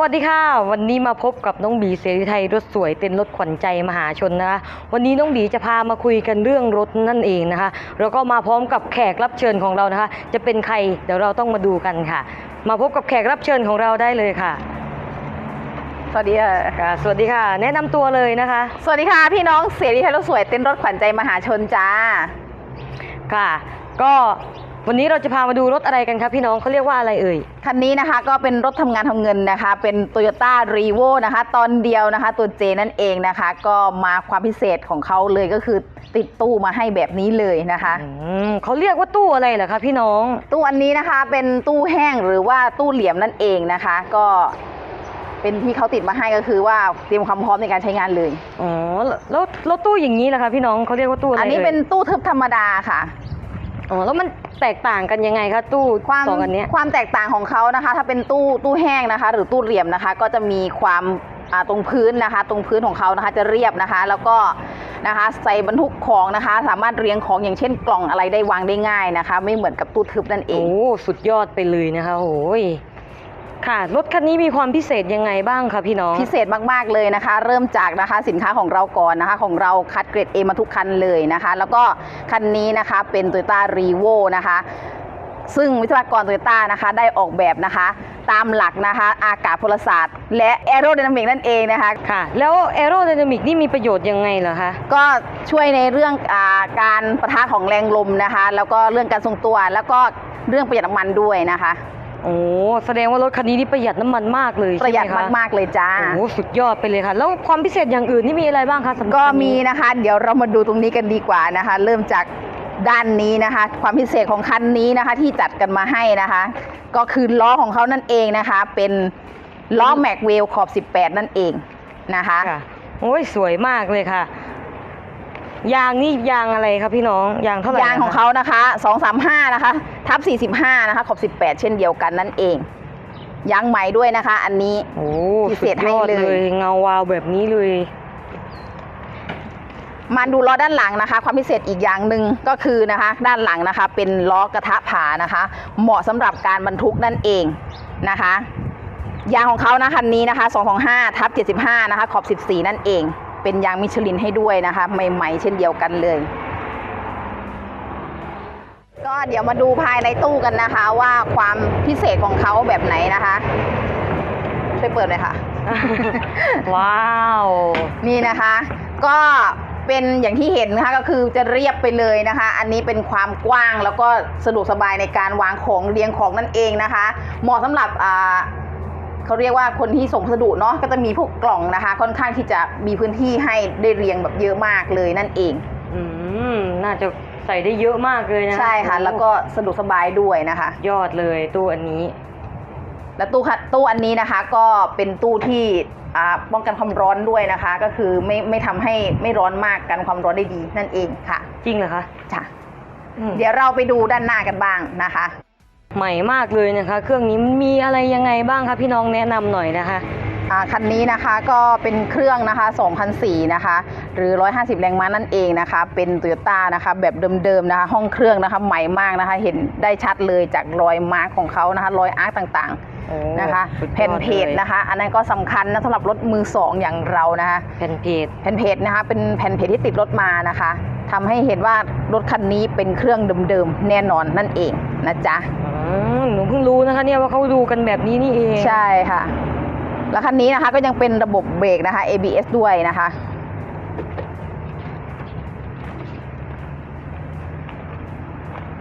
วัสดีค่ะ วันนี้มาพบกับน้องบีเสรีไทยรถสวยเต็นท์รถขวัญใจมหาชนนะคะ วันนี้น้องบีจะพามาคุยกันเรื่องรถนั่นเองนะคะ แล้วก็มาพร้อมกับแขกรับเชิญของเรานะคะ จะเป็นใครเดี๋ยวเราต้องมาดูกันค่ะ มาพบกับแขกรับเชิญของเราได้เลยค่ะ สวัสดีค่ะค่ะ สวัสดีค่ะ แนะนำตัวเลยนะคะ สวัสดีค่ะ พี่น้องเสรีไทยรถสวยเต้นรถขวัญใจมหาชนจ้า ค่ะ ก็ วันนี้เราจะพามาดูรถอะไรกันครับพี่น้องเขาเรียกว่าอะไรเอ่ย คันนี้นะคะก็เป็นรถทำงานทำเงินนะคะ เป็น t o y ยต้ารีโวนะคะ ตอนเดียวนะคะ ตัวเจนั่นเองนะคะ ก็มาความพิเศษของเขาเลยก็คือติดตู้มาให้แบบนี้เลยนะคะอืมเขาเรียกว่าตู้อะไรเหรอคะพี่น้อง ตู้อันนี้นะคะ เป็นตู้แห้งหรือว่าตู้เหลี่ยมนั่นเองนะคะ ก็เป็นที่เขาติดมาให้ก็คือว่าเตรียมความพร้อมในการใช้งานเลย อ๋อ แล้วแล้วตู้อย่างนี้ล่ะคะพี่น้องเขาเรียกว่าตู้อะไร อันนี้อ่ยเป็นตู้ทึบธรรมดาค่ะ อ๋อแล้วมันแตกต่างกันยังไงคะตู้ความสองอันเนี้ย ความแตกต่างของเขานะคะ ถ้าเป็นตู้ตู้แห้งนะคะ หรือตู้เหลี่ยมนะคะ ก็จะมีความอ่าตรงพื้นนะคะ ตรงพื้นของเขานะคะจะเรียบนะคะ แล้วก็นะคะใส่บรรทุกของนะคะ สามารถเรียงของอย่างเช่นกล่องอะไรได้วางได้ง่ายนะคะ ไม่เหมือนกับตู้ทึบนั่นเอโอ้งสุดยอดไปเลยนะคะโอ้ย ค่ะ รถคันนี้มีความพิเศษยังไงบ้างคะพี่น้อง พิเศษมากๆเลยนะคะ เริ่มจากนะคะสินค้าของเราก่อนนะคะ ของเราคัดเกรด A มาทุกคันเลยนะคะ แล้วก็คันนี้นะคะเป็น Toyota r e v o นะคะซึ่งวิศวกรโตโยต้านะคะได้ออกแบบนะคะ ตามหลักนะคะอากาศพลศาสตร์ และแอโร d y นามิกนั่นเองนะคะค่ะ แล้วแอโร d y นามิกนี่มีประโยชน์ยังไงเหรอคะก็ช่วยในเรื่องอาการประทะของแรงลมนะคะ แล้วก็เรื่องการทรงตัว แล้วก็เรื่องประหยัดน้ำมันด้วยนะคะ โอ้แสดงว่ารถคันนี้นี่ประหยัดน้ำมันมากเลยประหยัดใช่ไคมากๆเลยจ้า โอ้สุดยอดไปเลยค่ะ แล้วความพิเศษอย่างอื่นนี่มีอะไรบ้างคะสำหรับก็คันนี้มีนะคะ เดี๋ยวเรามาดูตรงนี้กันดีกว่านะคะ เริ่มจากด้านนี้นะคะ ความพิเศษของคันนี้นะคะ ที่จัดกันมาให้นะคะ ก็คือล้อของเขานั่นเองนะคะ เป็นล้อแม็กเวลขอบ 18 นั่นเองนะคะ ค่ะโอ้ยสวยมากเลยค่ะ ยางนี่ยางอะไรครับพี่น้องยางเท่าไหร่ยางของนะคะเขานะคะ235นะคะ ทับ45นะคะขอบ18 เช่นเดียวกันนั่นเองยางใหม่ด้วยนะคะ อันนี้โอ้พิสุเศดษให้ยอดเลยเลย เงาวาวแบบนี้เลยมาดูล้อด้านหลังนะคะ ความพิเศษอีกอย่างหนึ่งก็คือนะคะ ด้านหลังนะคะ เป็นล้อกระทะผานะคะ เหมาะสำหรับการบรรทุกนั่นเองนะคะยางของเขานะคันนี้นะคะ225ทับ75นะคะขอบ 14 นั่นเอง เป็นยางมิชลินให้ด้วยนะคะ ใหม่ ๆ เช่นเดียวกันเลย ก็เดี๋ยวมาดูภายในตู้กันนะคะ ว่าความพิเศษของเขาแบบไหนนะคะ ช่วยเปิดเลยค่ะ ว้าว นี่นะคะ ก็เป็นอย่างที่เห็นนะคะก็คือจะเรียบไปเลยนะคะ อันนี้เป็นความกว้างแล้วก็สะดวกสบายในการวางของเรียงของนั่นเองนะคะ เหมาะสำหรับอ่า เขาเรียกว่าคนที่ส่งพัสดุเนาะก็จะมีพวกกล่องนะคะ ค่อนข้างที่จะมีพื้นที่ให้ได้เรียงแบบเยอะมากเลยนั่นเอง อืมน่าจะใส่ได้เยอะมากเลยนะใช่ค่ะ แล้วก็สะดวกสบายด้วยนะคะ ยอดเลยตู้อันนี้ และตู้คัดตู้อันนี้นะคะ ก็เป็นตู้ที่อ่าป้องกันความร้อนด้วยนะคะ ก็คือไม่ไม่ทำให้ไม่ร้อนมากกันความร้อนได้ดีนั่นเองค่ะ จริงเหรอคะจ้ะอืมเดี๋ยวเราไปดูด้านหน้ากันบ้างนะคะ ใหม่มากเลยนะคะ เครื่องนี้มันมีอะไรยังไงบ้างคะพี่น้องแนะนำหน่อยนะคะอ่าคันนี้นะคะก็เป็นเครื่องนะคะ2004นะคะ หรือ 150 แรงม้านั่นเองนะคะ เป็น t o y ยต้านะคะแบบเดิมๆนะคะ ห้องเครื่องนะคะใหม่มากนะคะ เห็นได้ชัดเลยจากรอยมาร์กของเขานะคะ รอยอาร์คต่างโอ้ๆนะคะสุดยอดแผ่นเพจลยนะคะ อันนั้นก็สำคัญนะสำหรับรถมือสองอย่างเรานะคะแผ่นเพจแผ่นเพจนะคะเป็นแผ่นเพจที่ติดรถมานะคะ ทำให้เห็นว่ารถคันนี้เป็นเครื่องเดิมๆแน่นอนนั่นเองนะจ๊ะอืมหนูเพิ่งรู้นะคะเนี่ยว่าเขาดูกันแบบนี้นี่เองใช่ค่ะ แล้วคันนี้นะคะก็ยังเป็นระบบเบรกนะคะ ABS ด้วยนะคะ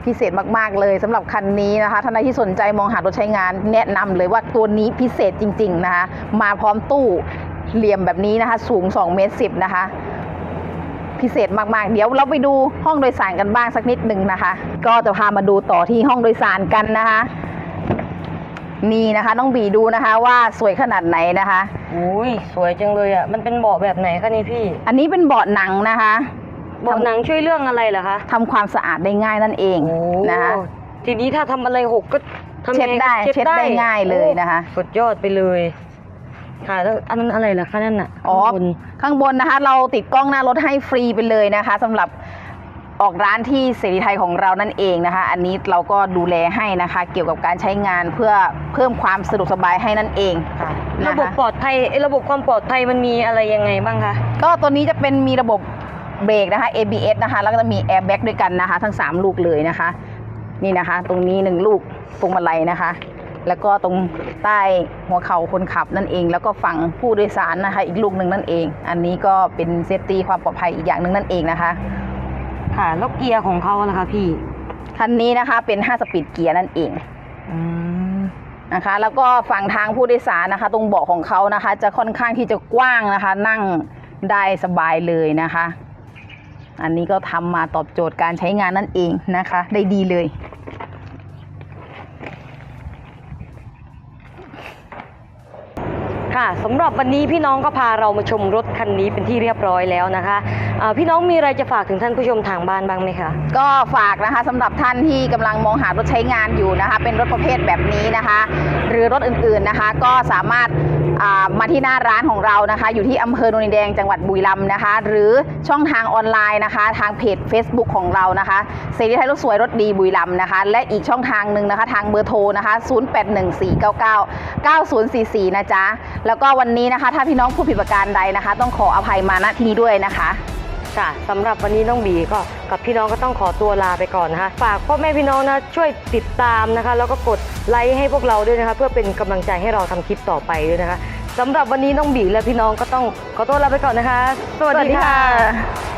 พิเศษมาก ๆ เลยสำหรับคันนี้นะคะท่านใดที่สนใจมองหารถใช้งาน แนะนำเลยว่าตัวนี้พิเศษจริง ๆ นะคะ มาพร้อมตู้เหลี่ยมแบบนี้นะคะ สูง 2 เมตร 10 นะคะ พิเศษมากๆ เดี๋ยวเราไปดูห้องโดยสารกันบ้างสักนิดหนึ่งนะคะ ก็จะพามาดูต่อที่ห้องโดยสารกันนะคะ นี่นะคะน้องบีดูนะคะ ว่าสวยขนาดไหนนะคะ อุ้ยสวยจังเลยอะ มันเป็นเบาะแบบไหนคะนี่พี่อันนี้เป็นเบาะหนังนะคะเบาะหนังช่วยเรื่องอะไรเหรอคะทำความสะอาดได้ง่ายนั่นเองโอ้นะคะทีนี้ถ้าทำอะไรหกก็ทำเช็ดไงได้คะเช็ดได้ง่ายเลยนะคะโอ้สุดยอดไปเลย ค่ะแล้วอันนั้นอะไรเหรอคะนั่นน่ะอ๋อ ข้างบนข้างบนนะคะ เราติดกล้องหน้ารถให้ฟรีไปเลยนะคะสำหรับออกร้านที่เสรีไทยของเรานั่นเองนะคะ อันนี้เราก็ดูแลให้นะคะ เกี่ยวกับการใช้งานเพื่อเพิ่มความสะดวกสบายให้นั่นเองค่ะนะคะระบบปลอดภัยเอ้ยระบบความปลอดภัยมันมีอะไรยังไงบ้างคะก็ตัวนี้จะเป็นมีระบบเบรกนะคะ ABS นะคะ แล้วก็จะมี airbag ด้วยกันนะคะ ทั้ง 3 ลูกเลยนะคะ นี่นะคะ ตรงนี้ 1 ลูกพวงมาลัยนะคะ แล้วก็ตรงใต้หัวเข่าคนขับนั่นเอง แล้วก็ฝั่งผู้โดยสารนะคะ อีกลูกหนึ่งนั่นเอง อันนี้ก็เป็นเซฟตี้ความปลอดภัยอีกอย่างหนึ่งนั่นเองนะคะ ค่ะแล้วเกียร์ของเขาล่ะคะพี่คันนี้นะคะเป็น 5 สปีดเกียร์นั่นเองอืมนะคะ แล้วก็ฝั่งทางผู้โดยสารนะคะ ตรงเบาะของเขานะคะ จะค่อนข้างที่จะกว้างนะคะ นั่งได้สบายเลยนะคะ อันนี้ก็ทำมาตอบโจทย์การใช้งานนั่นเองนะคะ ได้ดีเลย ค่ะสำหรับวันนี้พี่น้องก็พาเรามาชมรถคันนี้เป็นที่เรียบร้อยแล้วนะคะพี่น้องมีอะไรจะฝากถึงท่านผู้ชมทางบ้านบ้างไหมคะ ก็ฝากนะคะสำหรับท่านที่กำลังมองหารถใช้งานอยู่นะคะ เป็นรถประเภทแบบนี้นะคะ หรือรถอื่นๆนะคะ ก็สามารถ มาที่หน้าร้านของเรานะคะ อยู่ที่อำเภอโนนแดงจังหวัดบุรีรัมย์นะคะ หรือช่องทางออนไลน์นะคะ ทางเพจ Facebook ของเรานะคะเซรีไทยรถสวยรถดีบุรีรัมย์นะคะ และอีกช่องทางหนึ่งนะคะ ทางเบอร์โทรนะคะ 0814999044 นะจ๊ะ แล้วก็วันนี้นะคะ ถ้าพี่น้องผู้ผิดประการใดนะคะ ต้องขออภัยมาณที่นี้ด้วยนะคะ ค่ะสำหรับวันนี้น้องบีก็กับพี่น้องก็ต้องขอตัวลาไปก่อนนะคะ ฝากพ่อแม่พี่น้องนะช่วยติดตามนะคะ แล้วก็กดไลค์ให้พวกเราด้วยนะคะ เพื่อเป็นกำลังใจให้เราทำคลิปต่อไปด้วยนะคะสำหรับวันนี้น้องบีและพี่น้องก็ต้องขอตัวลาไปก่อนนะคะ สวัสดีค่ะ